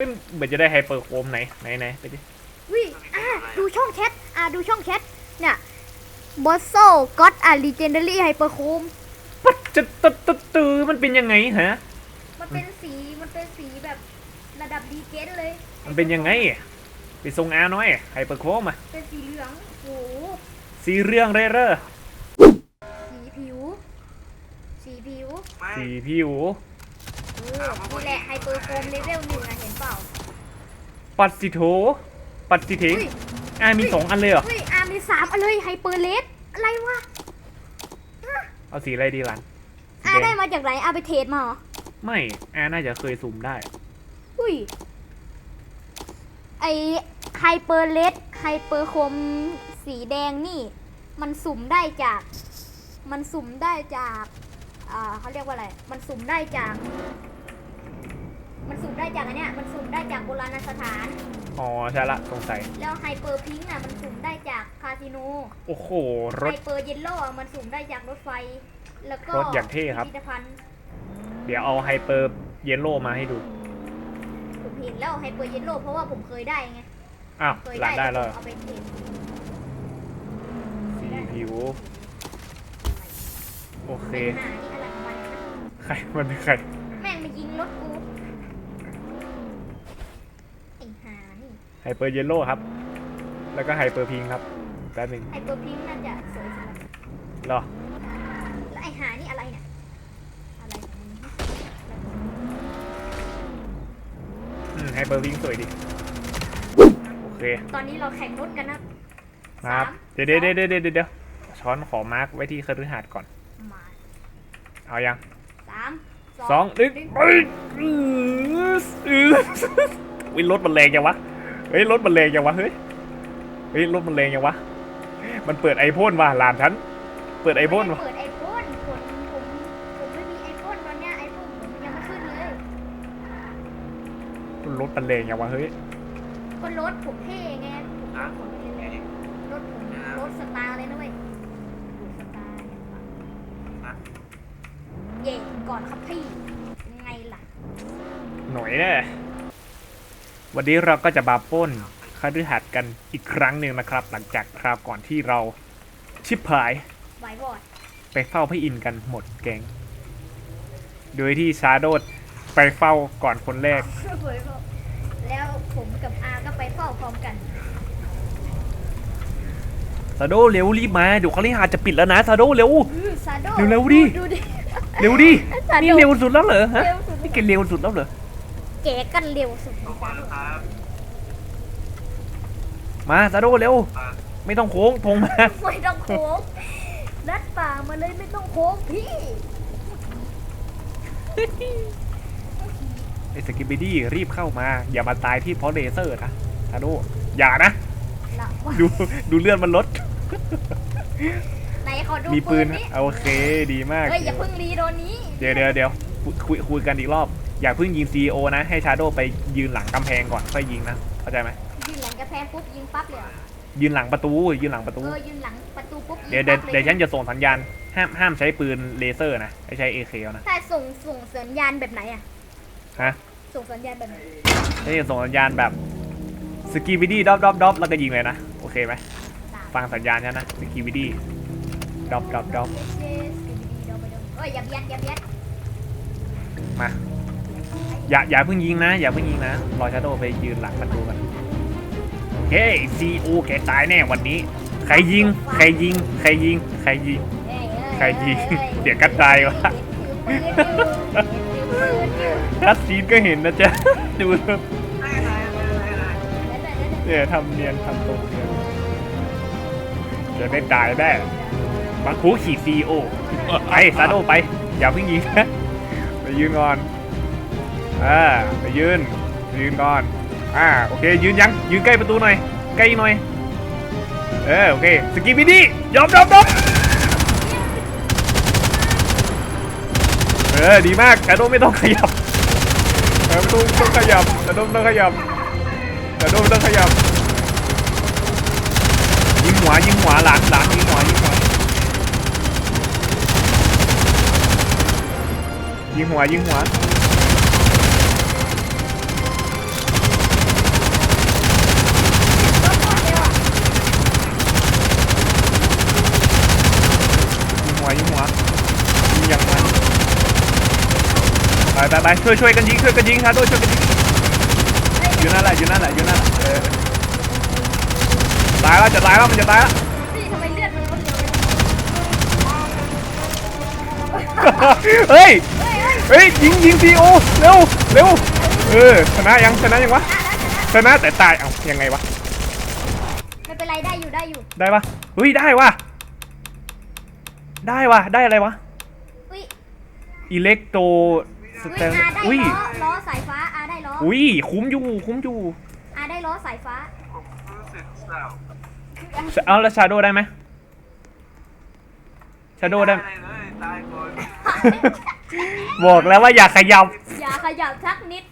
เฮ้ยเหมือนจะได้ไฮเปอร์โคมไหนไหนไหนไปดิวิอะดูช่องแชทอะดูช่องแชทเนี่ยบอสโซก็อตอะลีเจนดารี่ไฮเปอร์โคมปัดจะตึ๊ดตึ๊ดตือมันเป็นยังไงฮะ มันเป็นสีมันเป็นสีแบบระดับดีเจนเลยมันเป็นยังไงไปทรงอาน้อยไฮเปอร์โคมอะเป็นสีเหลืองโอ้โหสีเรื่องเร่อเร่อสีผิว สีผิว ไม่สีผิวเออนี่แหละไฮเปอร์โคมเลเวลหนึ่งอะเห็นเปล่าปัดสิโถปัดสิเถงอุ้ยอ่ามีสองอันเลยเหรอ เฮ้ยอามีสามอันเลยไฮเปอร์เลสอะไรวะเอาสีอะไรดีหลันสีอาแดได้งมาจากไหนอาไปเทรดมาเหรอไม่อาน่าจะเคยสุ่มได้ อุ้ยไอไฮเปอร์เลสไฮเปอร์โคมสีแดงนี่ มันสุ่มได้จาก มันสุ่มได้จาก อ่าเขาเรียกว่าอะไร มันสุ่มได้จาก มันสุ่มได้จากอันเนี้ยมันสุ่มได้จากโบราณสถาน อ๋อใช่ละสงสัย แล้วไฮเปอร์พิงค์อะมันสุ่มได้จากคาสิโนโอ้โหรไฮถเปอร์เยลโล่อะมันสุ่มได้จากรถไฟ แล้วก็รถอย่างเท่ครับ พิพิธภัณฑ์เดี๋ยวเอาไฮเปอร์เยลโล่มาให้ดู ผมเห็นแล้วไฮเปอร์เยลโล่เพราะว่าผมเคยได้ไงอ้าวเคยหลานได้แล้วผมเอาไปเทรดสีผิว โอเคหานี่อะไรของมันนะ ใคร มันเป็นใคร แม่งมายิงรถกูไอ้หานี่ ไฮเปอร์เยลโล่ครับ แล้วก็ไฮเปอร์พิงครับแป๊บหนึงไฮเปอร์พิงค์น่าจะสวยสุดเหรอ แล้วไอ้หานี่อะไรเนี่ย อะไรของมึงอืมไฮเปอร์พิงสวยดิ โอเค ตอนนี้เราแข่งรถกันนะมาครับสามเดี๋ยวเดี๋ยวเดี๋ยวเดี๋ยวเดี๋ยวช้อนขอมาร์กไว้ที่คฤหาสน์ก่อน มาเอายังสามสองหนึ่งไปอืออือวิรถมันแรงจังวะ เฮ้ยรถมันแรงจังวะเฮ้ยเฮ้ยรถมันแรงจังวะมันเปิดไอพ่นว่ะหลานฉันเปิดไอพ่นไม่ว่ะได้เปิดไอโฟนผมผมผมไม่มีไอโฟนตอนเนี้ยไอโฟนผมยังไม่ขึ้นเลยรถมันแรงจังวะเฮ้ยก็รถผมเท่ไงผมรถผมไม่เลยรถผมรถสตาร์เลยนะเว้ยรถสตาร์เนี่ยเย่ก่อนครับพี่เป็นไงล่ะหน่อยแน่ วันนี้เราก็จะมาปล้นคฤหาสน์กันอีกครั้งหนึ่งนะครับ หลังจากคราวก่อนที่เราชิบหายไวบอร์ดไปเฝ้าพระอินทร์กันหมดแกงโดยที่ชาโดดไปเฝ้าก่อนคนแรกไวบอร์ดแล้วผมกับอาก็ไปเฝ้าพร้อมกันซาโดเร็วรีบมาเดี๋ยวคฤหาสน์จะปิดแล้วนะซาโดเร็วอื้อซาโดเร็วๆดิ ดูดิ เร็วดิซาโดนี่เร็วสุดแล้วเหรอฮะ เร็วสุด นี่แกเร็วสุดแล้วเหรอ แกกันเร็วสุดต้องมาแล้วครับมาซาโดเร็ว ไม่ต้องโค้งพงมาไม่ต้องโค้งลัดป่ามาเลยไม่ต้องโค้งพี่ไอ้สกิบิดี้รีบเข้ามา อย่ามาตายที่เพราะเลเซอร์นะซาโดอย่านะ ละว่าดูดูเลือดมันลด ไหนขอดูมีปืนนี่โอเคดีมาก เฮ้ยอย่าเพิ่งรีโดนนี้ เดี๋ยวเดี๋ยวเดี๋ยวคุยคุยคุยกันอีกรอบ อย่าเพิ่งยิงซีโอนะ ให้ชาโดไปยืนหลังกำแพงก่อนค่อยยิงนะเข้าใจไหมยืนหลังกระแพงปุ๊บยิงปั๊บเลยเหรอยืนหลังประตูยืนหลังประตู เออยืนหลังประตูปุ๊บยิงเดี๋ยวเดี๋ยวปั๊บลเดี๋ยวฉันจะส่งสัญญาณห้ามห้ามใช้ปืนเลเซอร์นะให้ใช้เอเคนะ ถ้าส่งส่งสัญญาณแบบไหนอะฮะ ส่งสัญญาณแบบไหนฉันจะส่งสัญญาณแบบสกีวิดี้ดอปดอปดอปแล้วก็ยิงเลยนะโอเคไหมสามฟังสัญญาณฉันนะสกีวิดี้ดอปดอปดอปเยสเยสดีๆเดี๋ยวไปเดี๋ยวเอ้ยอย่าเบียดอย่าเบียดมา อย่าอย่าเพิ่งยิงนะอย่าเพิ่งยิงนะรอชาโดไปยืนหลังประตูกันโอเคซีโอแกตายแน่วันนี้ ใครยิง ใครยิง ใครยิง ใครยิงเอ้ยเอ้ยใครยิงอ้อ้เดี๋ยวก็ตายวะถือปืนอยู่ถือปืนอยู่ทัดซีนก็เห็นนะจ๊ะดูได้ได้ได้ได้ได้นั่นแหละนั่นแหละเนี่ยทำเนียนทำตรงเนียนจะได้ตายแน่บังคูขี่ซีโอไปซาโดไป อย่าเพิ่งยิงนะไปยืนก่อน อ่าไปยืนไปยืนก่อนอ่าโอเคยืนยังยืนใกล้ประตูหน่อยใกล้หน่อยเออโอเคสกิบิดี้ยอมยอมยอมเออดีมากชาโดไม่ต้องขยับเออไม่ต้องไม่ต้องขยับชาโดไม่ต้องขยับชาโดไม่ต้องขยับยิงหัวยิงหัวหลานหลานยิงหัวยิงหัวยิงหัวยิงหัว ไปช่วยช่วยกันยิงช่วยกันยิงชาโดช่วยกันยิงอยู่นั่นแหละอยู่นั่นแหละอยู่นั่นแหละเออตายแล้วจะตายแล้วมันจะตายแล้วพี่ทำไมเลือดมันลดเร็วเฮ้ยเฮ้ยเฮ้ยเฮ้ยยิงยิงซีโอเร็วเร็วเออชนะยังชนะยังวะอะแล้วชนะชนะแต่ตายเอ้ายังไงวะไม่เป็นไรได้อยู่ได้อยู่ได้ปะเฮ้ยได้วะได้วะได้อะไรวะอุ้ยอิเล็กโต สอุ้ยเตนอาได้อุ้ยล้อล้อสายฟ้าอาได้ล้ออุ้ยคุ้มอยู่คุ้มอยู่อาได้ล้อสายฟ้าผมรู้สึกเศร้าเอาแล้วชาโดได้ไหมชาโดได้เลยตายก่อนบอกแล้วว่าอย่าขยับ อย่าขยับสักนิด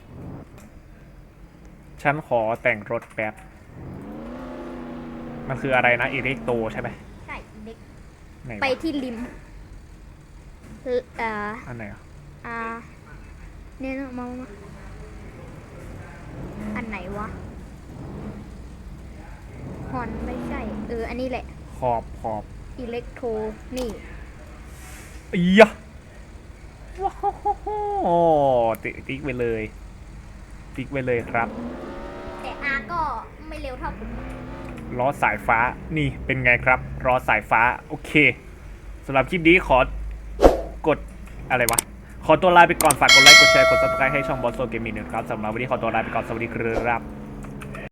ฉันขอแต่งรถแป๊บ มันคืออะไรนะอิเล็กโตใช่ไหมใช่เด็กไหนวะไปที่ริมเอ่อเอ่ออันไหนอะอ่า เนี่ยนะมามา อันไหนวะฮอนไม่ใช่ เออ อันนี้แหละ ขอบขอบอิเล็กโทรนี่อียะว้าวติ๊กติ๊กไปเลย ติ๊กไปเลยครับ แต่อาก็ไม่เร็วเท่าผมล้อสายฟ้านี่เป็นไงครับล้อสายฟ้า โอเคสำหรับคลิปนี้ขอกดอะไรวะ ขอตัวลาไปก่อนฝากกดไลค์กดแชร์กดซับสไครต์ให้ช่องบอสโซเกมมิ่งนะครับสำหรับวันนี้ขอตัวลาไปก่อนสวัสดีครับ